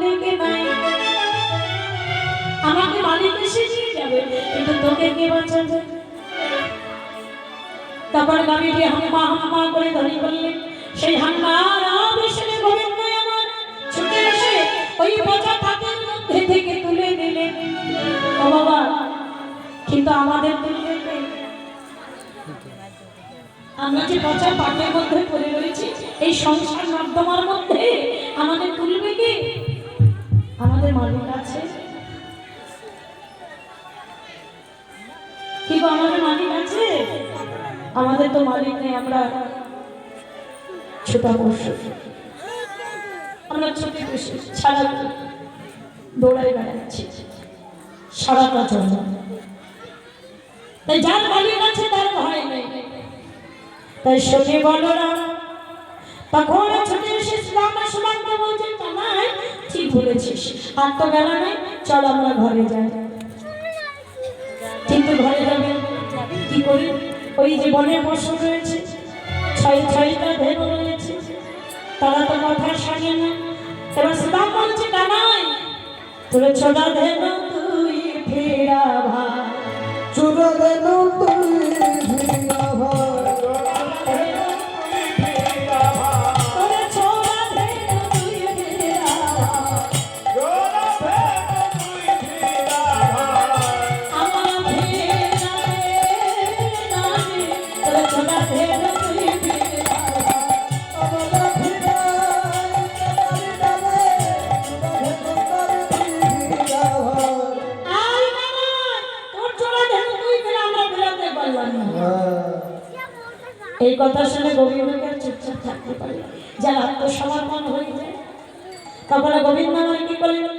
মালিক নাই। আমাকে মালিক এসে নিয়ে যাবে, কিন্তু তোকে কে বাঁচাবে? তারপর গাড়িটি হাম্মা হাম্মা করে ধরি করলেন সেই হাম্মার আবেশনে গোবিন্দ আমার। ছুটে এসে ওই পচা থাকের মধ্যে থেকে তুলে দিলেন ও বাবা, কিন্তু আমাদের তুলবেন কে? আমরা যে পচা পাটের মধ্যে পড়ে রয়েছি, এই সংসার নর্দমার মধ্যে আমাদের তুলবে কি? আমাদের মালিক আছে। কি আমাদের মালিক আছে? আমাদের তো মালিক নেই, আমরা ছোটা পশু আমরা ছোটে বসে সারা দৌড়াই বেড়াচ্ছি, সারাটা জন্য। তাই যার মালিক আছে, তার ভয় নেই। তাই শোনে বলরাম, তখন ছুটে এসে শ্রীরাম আসলামকে বলছে জামাই ঠিক বলেছিস? আর তো বেলা নেই, চল আমরা ঘরে যাই। কিন্তু ঘরে যাবে? কি করি? ওই যে বনের পশু রয়েছে, ছয় ছয়টা ধেনু রয়েছে, তারা তো কথা শোনে না। এবার শ্রীরাম বলছে, কানাই তোর ছোটা ধেনু তুই ফেরা ভাই চুরবেনু তুই কথা শুনে গোবিন্দকে চুপচাপ থাকতে পারে যারা আত্মসমর্পণ হয়ে যায় তারপরে গোবিন্দ নয় কি করলেন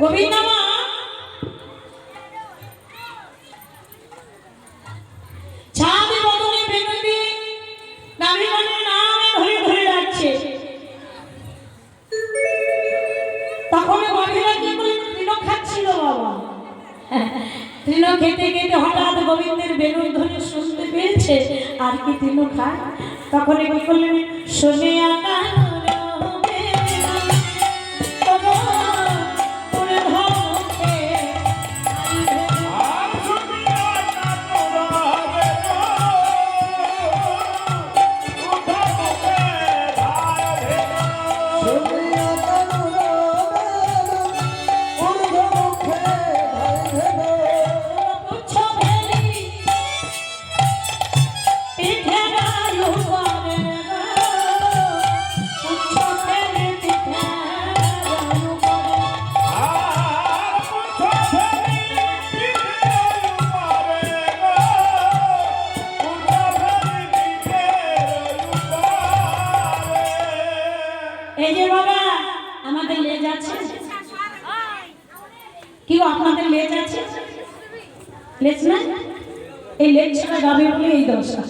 গোবিন্দ মা ছাদে বদলে বেরোবে নামে মানে নামে ধরে ধরে ডাকছে। তখন গভীরা কি করে তৃণ খাচ্ছিল বাবা? তৃণ খেতে খেতে হঠাৎ গোবিন্দের বেলুন ধরে শুনতে পেয়েছে, আর কি তৃণ খায়? তখন কি করলেন শুনে আমাদের লেজ আছে কি আপনাদের লেজ আছে? লেজ না এই লেজ ছাড়া গাবে বলে এই দশা।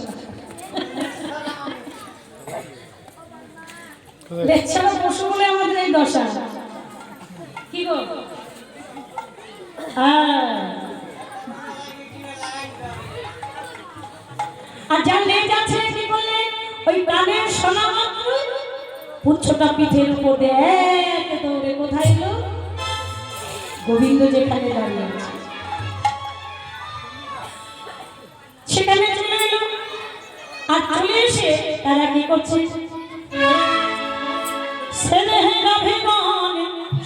লেজ ছাড়া পশু বলে আমাদের এই দশা। কি গো? হ্যাঁ। আর যার লেজ আছে, কি বলে? ওই প্রাণের সোনা মাত্র পুচ্ছটা পিঠের উপর এক দৌড়ে কোথায় এলো? গোবিন্দ যেখানে দাঁড়িয়ে আছে। সেখানে চলে এলো। আর চলে এসে তারা কি করছে? স্নেহে গাভে গান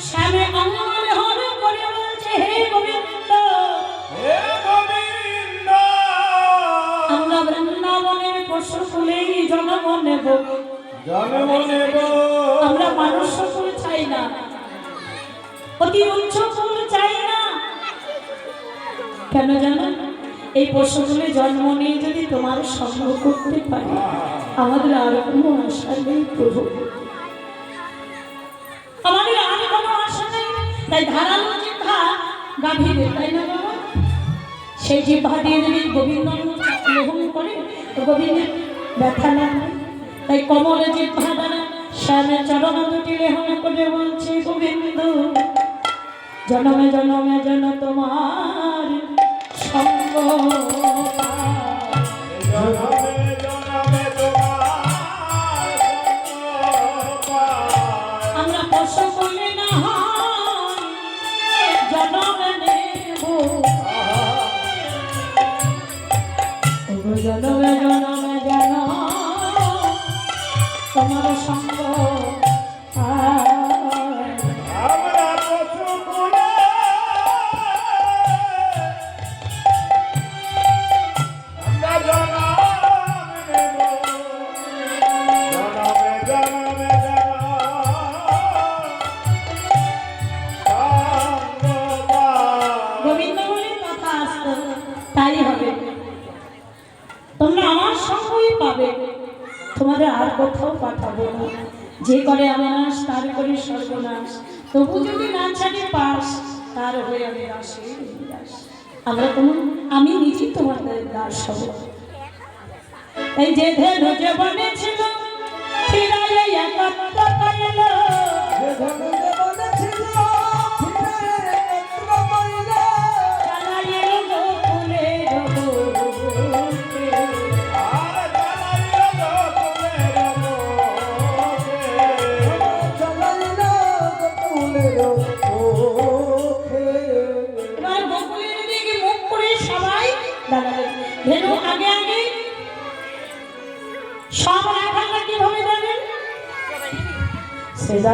শ্যামে আঙুল হর করে বলছে হে গোবিন্দ আমরা বৃন্দাবনের পশু কুলেই জন্ম নেব। আমরা মানুষ কুল চাই না। অতি উচ্চ চাই না। কেন জানো? এই পশুগুলি জন্ম নিয়ে যদি তোমার সঙ্গ করতে পারি, আমাদের আর কোনো আশা নেই প্রভু। আমাদের আর কোনো আশা নেই। তাই ধারালো জিহ্বা গাভীরে, তাই না বাবা? সেই জিহ্বা দিয়ে যদি গোবিন্দ গ্রহণ করে গোবিন্দের ব্যথা না তাই কমলে জিহ্বা দ্বারা শ্যামে চরণ দুটি লেহন করে বলছে, গোবিন্দ জনমে জনমে যেন তোমার সঙ্গ জনমে তবু যদি না ছাড়ে পাস, তার হয়ে আমি দাসে আমরা তোমার আমি নিজেই তোমাদের দাস হব। এই যে ধেনু যে বনেছিল, ফিরাইয়া একত্র করিল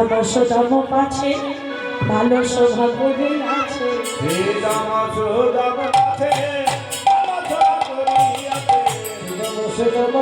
বর্ষ দামো পাছে ভালো দিন আছে শ্রীরাম সুদাম পাছে আলোচনা করিয়াছে। শ্রীরাম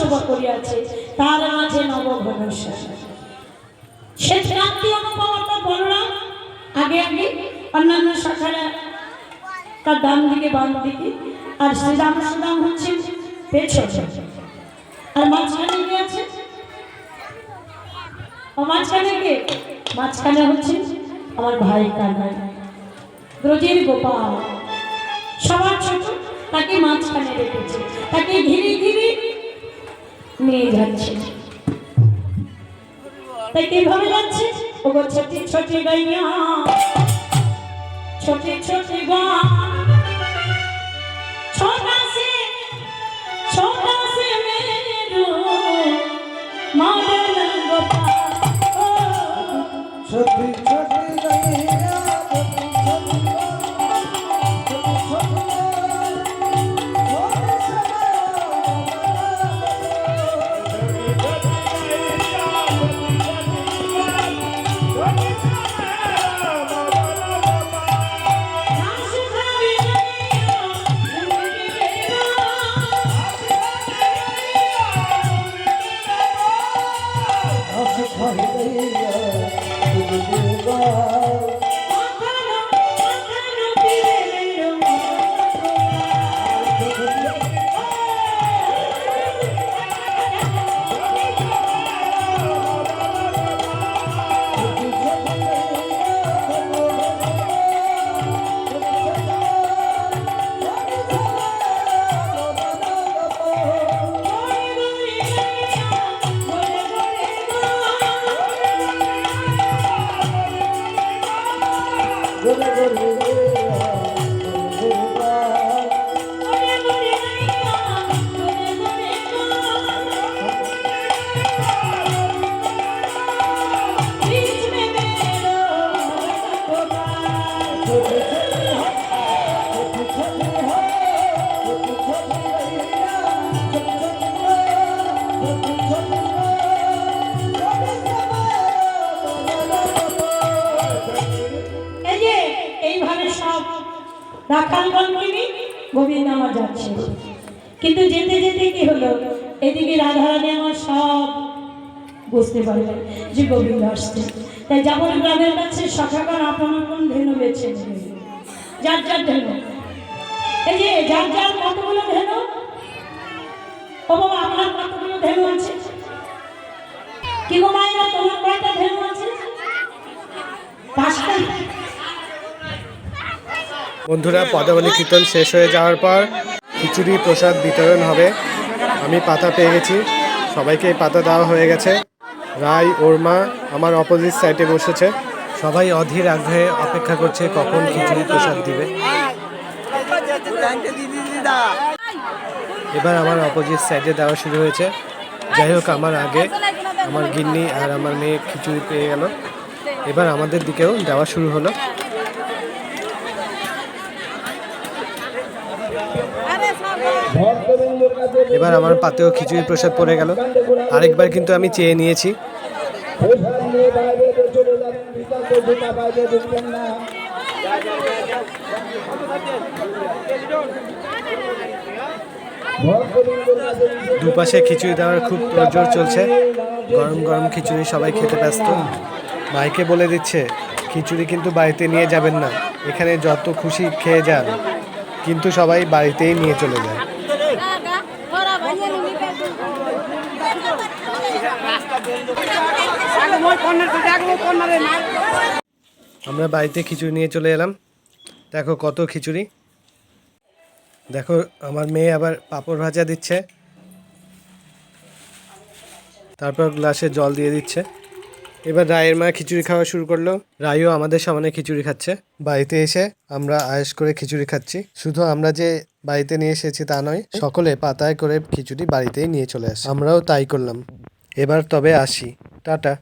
শোভা করিয়াছে, তার মাঝে নব ভরসা সে ক্রান্তি অনুপমতা বলরাম আগে আগে অন্যান্য শাখারা তার ডান দিকে, বাম দিকে, আর শ্রীরাম সুদাম হচ্ছে পেছন। আর মাঝখানে কি আছে? মাঝখানে কে? মাঝখানে হচ্ছে আমার ভাই কানাই ব্রজের গোপাল। সবার ছোট তাকে মাঝখানে রেখেছে, তাকে ঘিরে ঘিরে নিয়ে যাচ্ছে। তাই কীভাবে যাচ্ছে? ওগো ছোটি ছোটি গাইয়া, ছোটি ছোটি গা ছোটা সে ছোটা সে মেরু মদন গোপাল কিন্তু যেতে যেতে কি হলো? এদিকে রাধারানী আমার সব বুঝতে পারলেন যে গোবিন্দ আসছে। তাই যাবর গ্রামের কাছে সখাগণ আপন আপন ধেনু বেছে। যার যার ধেনু। এই যে যার যার কতগুলো ধেনু? ও বাবা, আপনার কতগুলো ধেনু আছে? কি গো মায়েরা, তোমার কয়টা ধেনু আছে? পাঁচটা। বন্ধুরা, পদাবলী কীর্তন শেষ হয়ে যাওয়ার পর খিচুড়ি প্রসাদ বিতরণ হবে। আমি পাতা পেয়ে গেছি। সবাইকে পাতা দেওয়া হয়ে গেছে। রায় ওর মা আমার অপোজিট সাইডে বসেছে। সবাই অধীর আগ্রহে অপেক্ষা করছে কখন খিচুড়ি প্রসাদ দিবে। এবার আমার অপোজিট সাইডে দেওয়া শুরু হয়েছে। যাই হোক, আমার আগে আমার গিন্নি আর আমার মেয়ে খিচুড়ি পেয়ে গেল। এবার আমাদের দিকেও দেওয়া শুরু হলো ভক্তবৃন্দর কাছে এবার আমার পাতেও খিচুড়ি প্রসাদ পড়ে গেল। আরেকবার কিন্তু আমি চেয়ে নিয়েছি। দুপাশে খিচুড়ি দেওয়ার খুব তোড়জোড় চলছে। গরম গরম খিচুড়ি সবাই খেতে ব্যস্ত। ভাইকে বলে দিচ্ছে, খিচুড়ি কিন্তু বাড়িতে নিয়ে যাবেন না। এখানে যত খুশি খেয়ে যান। কিন্তু সবাই বাড়িতেই নিয়ে চলে যায়। আমরা বাড়িতে খিচুড়ি নিয়ে চলে এলাম। দেখো কত খিচুড়ি। দেখো আমার মেয়ে আবার পাঁপড় ভাজা দিচ্ছে। তারপর গ্লাসে জল দিয়ে দিচ্ছে। এবার রায়ের মা খিচুড়ি খাওয়া শুরু করল। রায়ও আমাদের সামনে খিচুড়ি খাচ্ছে। বাড়িতে এসে আমরা আয়েস করে খিচুড়ি খাচ্ছি। শুধু আমরা যে বাড়িতে নিয়ে এসেছি তা নয়, সকলে পাতায় করে খিচুড়ি বাড়িতেই নিয়ে চলে আসে। আমরাও তাই করলাম। এবার তবে আসি। টাটা।